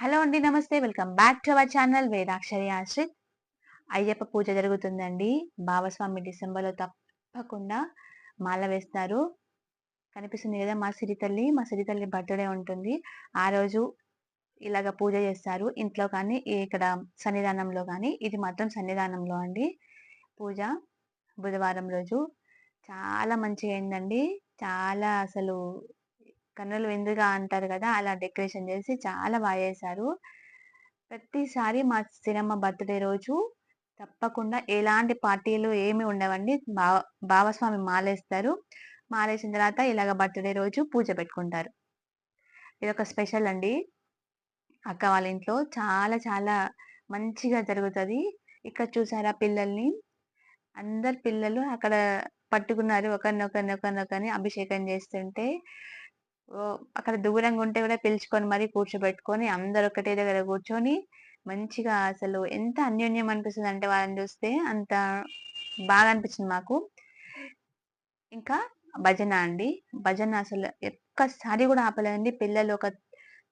Hello అండి నమస్తే. Welcome back to our channel Vedakshari Ashrith. Ayyappa పూజ జరుగుతుందండి. భావస్వామి డిసెంబర్లో తప్పకుండా మాల వేస్తారు. కనిపిస్తుంది కదా మా సిరి తల్లి. మా సిరి తల్లి బర్త్డే ఉంటుంది. ఆ రోజు ఇలాగ పూజ చేస్తారు. ఇంట్లో కానీ ఇక్కడ సన్నిధానంలో కానీ ఇది మాత్రం సన్నిధానంలో అండి. పూజ బుధవారం రోజు. చాలా మంచిగా అయిందండి. చాలా అసలు కన్నులు విందుగా అంటారు కదా అలా డెకరేషన్ చేసి చాలా బాగా చేశారు. ప్రతిసారి మా సినమ్మ బర్త్డే రోజు తప్పకుండా ఎలాంటి పార్టీలు ఏమి ఉండవండి. భావ భావస్వామి మాలేస్తారు. మాలేసిన తర్వాత ఇలాగ బర్త్డే రోజు పూజ పెట్టుకుంటారు. ఇది ఒక స్పెషల్ అండి. అక్క వాళ్ళ ఇంట్లో చాలా చాలా మంచిగా జరుగుతుంది. ఇక్కడ చూసారా పిల్లల్ని? అందరు పిల్లలు అక్కడ పట్టుకున్నారు. ఒకరిని ఒకరిని ఒకరిని ఒకరిని అభిషేకం చేస్తుంటే అక్కడ దూరంగా ఉంటే కూడా పిలుచుకొని మరి కూర్చోబెట్టుకొని అందరు ఒకటే దగ్గర కూర్చొని మంచిగా అసలు ఎంత అన్యోన్యం అనిపిస్తుంది అంటే వాళ్ళని చూస్తే అంత బాగా అనిపించింది మాకు. ఇంకా భజన అండి. భజన అసలు ఒక్కసారి కూడా ఆపలేదండి. పిల్లలు ఒక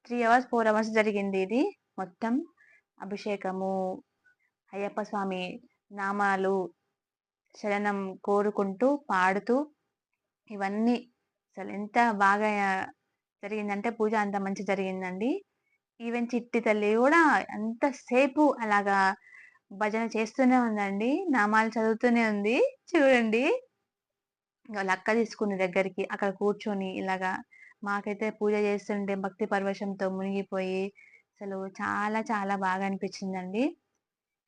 త్రీ అవర్స్ ఫోర్ అవర్స్ జరిగింది ఇది. మొత్తం అభిషేకము అయ్యప్ప స్వామి నామాలు శరణం కోరుకుంటూ పాడుతూ ఇవన్నీ అసలు ఎంత బాగా జరిగిందంటే పూజ అంత మంచి జరిగిందండి. ఈవెన్ చిట్టి తల్లి కూడా అంతసేపు అలాగా భజన చేస్తూనే ఉందండి. నామాలు చదువుతూనే ఉంది. చూడండి. వాళ్ళ అక్క తీసుకుని దగ్గరికి. అక్కడ కూర్చొని ఇలాగా మాకైతే పూజ చేస్తుంటే భక్తి పరవశంతో మునిగిపోయి అసలు చాలా చాలా బాగా అనిపించిందండి.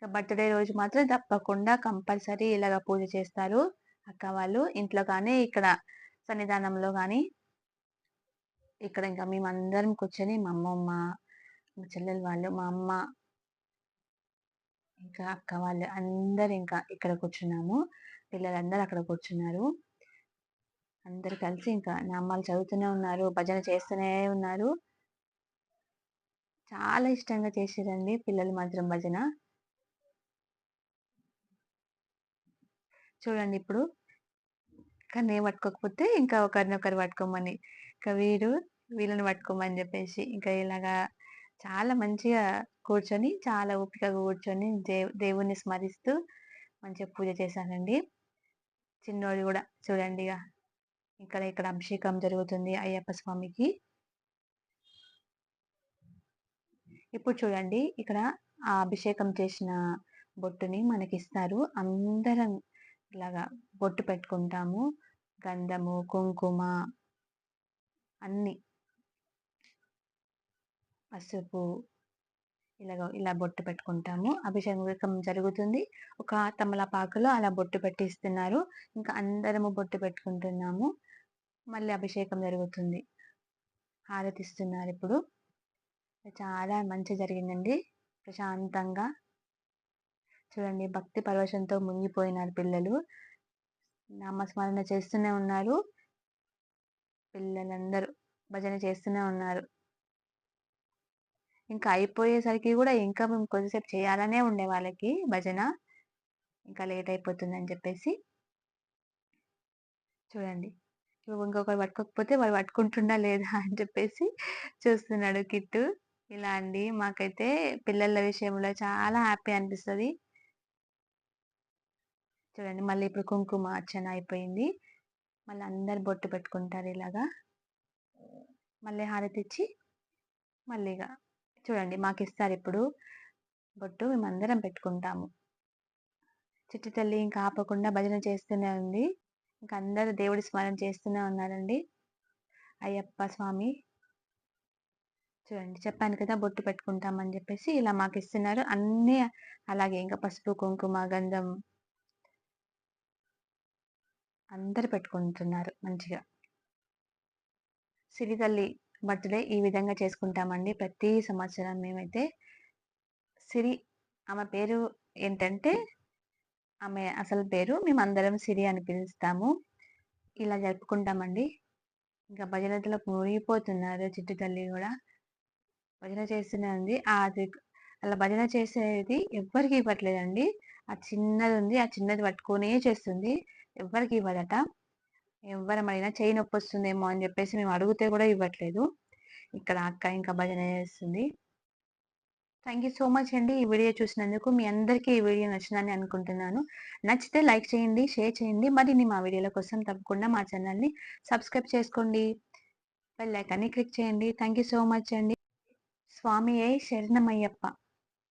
బర్త్డే రోజు మాత్రం తప్పకుండా కంపల్సరీ ఇలాగ పూజ చేస్తారు. అక్క వాళ్ళు ఇంట్లో కానీ ఇక్కడ సన్నిధానంలో కానీ ఇక్కడ ఇంకా మేమందరం కూర్చొని మా అమ్మమ్మ మా చెల్లెలు వాళ్ళు మా అమ్మ ఇంకా అక్క వాళ్ళు అందరు ఇంకా ఇక్కడ కూర్చున్నాము. పిల్లలందరూ అక్కడ కూర్చున్నారు. అందరు కలిసి ఇంకా నామాలు చదువుతూనే ఉన్నారు భజన చేస్తూనే ఉన్నారు. చాలా ఇష్టంగా చేసేదండి పిల్లలు మాత్రం భజన. చూడండి ఇప్పుడు కానీ పట్టుకోకపోతే ఇంకా ఒకరిని ఒకరు పట్టుకోమని ఇంకా వీడు వీళ్ళని పట్టుకోమని చెప్పేసి ఇంకా ఇలాగా చాలా మంచిగా కూర్చొని చాలా ఓపికగా కూర్చొని దేవుణ్ణి స్మరిస్తూ మంచిగా పూజ చేశానండి. చిన్నోడు కూడా చూడండి ఇక ఇక్కడ ఇక్కడ అభిషేకం జరుగుతుంది అయ్యప్ప స్వామికి. ఇప్పుడు చూడండి ఇక్కడ ఆ అభిషేకం చేసిన బొట్టుని మనకి ఇస్తారు అందరం ఇలాగా బొట్టు పెట్టుకుంటాము. గంధము కుంకుమ అన్ని. పసుపు ఇలాగ ఇలా బొట్టు పెట్టుకుంటాము. అభిషేకం జరుగుతుంది. ఒక తమలపాకులో అలా బొట్టు పెట్టిస్తున్నారు. ఇంకా అందరము బొట్టు పెట్టుకుంటున్నాము. మళ్ళీ అభిషేకం జరుగుతుంది. హారతిస్తున్నారు ఇప్పుడు. చాలా మంచి జరిగిందండి. ప్రశాంతంగా చూడండి భక్తి పరవశంతో మునిగిపోయినారు పిల్లలు. నామస్మరణ చేస్తూనే ఉన్నారు. పిల్లలందరూ భజన చేస్తూనే ఉన్నారు. ఇంకా అయిపోయేసరికి కూడా ఇంకా మేము కొద్దిసేపు చేయాలనే ఉండే వాళ్ళకి భజన. ఇంకా లేట్ అయిపోతుందని చెప్పేసి. చూడండి ఇంకొకరు పట్టుకోకపోతే వాడు పట్టుకుంటుండా లేదా అని చెప్పేసి చూస్తున్నాడు కిట్టు. ఇలా అండి మాకైతే పిల్లల విషయంలో చాలా హ్యాపీ అనిపిస్తుంది. చూడండి మళ్ళీ ఇప్పుడు కుంకుమ అర్చన అయిపోయింది. మళ్ళీ అందరు బొట్టు పెట్టుకుంటారు ఇలాగా. మళ్ళీ హారతి ఇచ్చి మళ్ళీగా చూడండి మాకు ఇస్తారు ఇప్పుడు బొట్టు మేమందరం పెట్టుకుంటాము. చిట్టి తల్లి ఇంకా ఆపకుండా భజన చేస్తూనే ఉంది. ఇంకా అందరూ దేవుడి స్మరణ చేస్తూనే ఉన్నారండి. అయ్యప్ప స్వామి. చూడండి చెప్పాను కదా బొట్టు పెట్టుకుంటామని చెప్పేసి ఇలా మాకు ఇస్తున్నారు. అన్నీ అలాగే ఇంకా పసుపు కుంకుమ గంధం అందరు పెట్టుకుంటున్నారు మంచిగా. సిరితల్లి బర్త్డే ఈ విధంగా చేసుకుంటామండి ప్రతి సంవత్సరం మేమైతే. సిరి ఆమె పేరు ఏంటంటే ఆమె అసలు పేరు మేమందరం సిరి అని పిలుస్తాము. ఇలా జరుపుకుంటామండి. ఇంకా భజనతలో మునిగిపోతున్నారు చిట్టు తల్లి కూడా. భజన చేస్తూనే ఉంది. అది అలా భజన చేసేది ఎవ్వరికి ఇవ్వట్లేదండి. ఆ చిన్నది ఉంది ఆ చిన్నది పట్టుకునే చేస్తుంది. ఎవరికి ఇవ్వదట. ఎవరం అడిగినా చేయి నొప్పి వస్తుందేమో అని చెప్పేసి మేము అడిగితే కూడా ఇవ్వట్లేదు. ఇక్కడ అక్క ఇంకా భజన చేస్తుంది. థ్యాంక్ యూ సో మచ్ అండి ఈ వీడియో చూసినందుకు. మీ అందరికీ ఈ వీడియో నచ్చిందని అనుకుంటున్నాను. నచ్చితే లైక్ చేయండి షేర్ చేయండి. మరిన్ని మా వీడియోల కోసం తప్పకుండా మా ఛానల్ని సబ్స్క్రైబ్ చేసుకోండి. బెల్ ఐకాన్ని క్లిక్ చేయండి. థ్యాంక్ యూ సో మచ్ అండి. స్వామి ఏ శరణమయ్యప్ప.